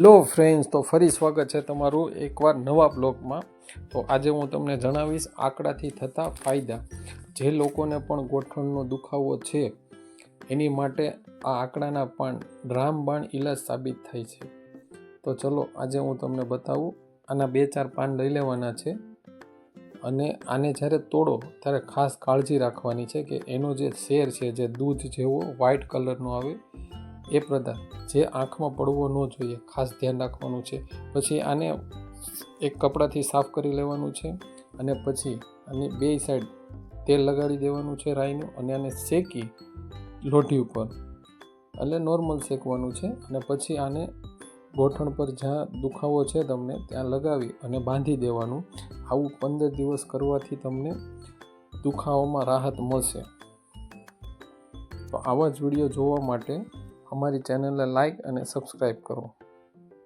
Hello friends, તો ફરી સ્વાગત છે તમારું એકવાર નવા બ્લોગમાં. તો આજે હું તમને જણાવીશ આંકડાથી થતા ફાયદા. જે લોકોને પણ ગોઠણનો દુખાવો છે, એની માટે આ આંકડાના પાન રામબાણ ઈલાજ સાબિત થાય છે. તો ચલો, આજે હું તમને બતાવું. આના બે ચાર પાન લઈ લેવાના છે. અને આને જ્યારે તોડો, ત્યારે ખાસ કાળજી રાખવાની છે કે એનો જે શેર છે, જે દૂધ જેવો વ્હાઇટ કલરનો આવે એ પદાર્થ જે આંખમાં પડવો ન જોઈએ, ખાસ ધ્યાન રાખવાનું છે. પછી આને એક કપડાથી સાફ કરી લેવાનું છે અને પછી આની બે સાઈડ તેલ લગાડી દેવાનું છે રાઈનું અને આને શેકી લોઢી ઉપર. એટલે નોર્મલ શેકવાનું છે અને પછી આને ગોઠણ પર જ્યાં દુખાવો છે તમને ત્યાં લગાવી અને બાંધી દેવાનું. આવું પંદર દિવસ કરવાથી તમને દુખાવામાં રાહત મળશે. તો આવા જ વીડિયો જોવા માટે અમારી ચેનલને લાઈક અને સબસ્ક્રાઈબ કરો.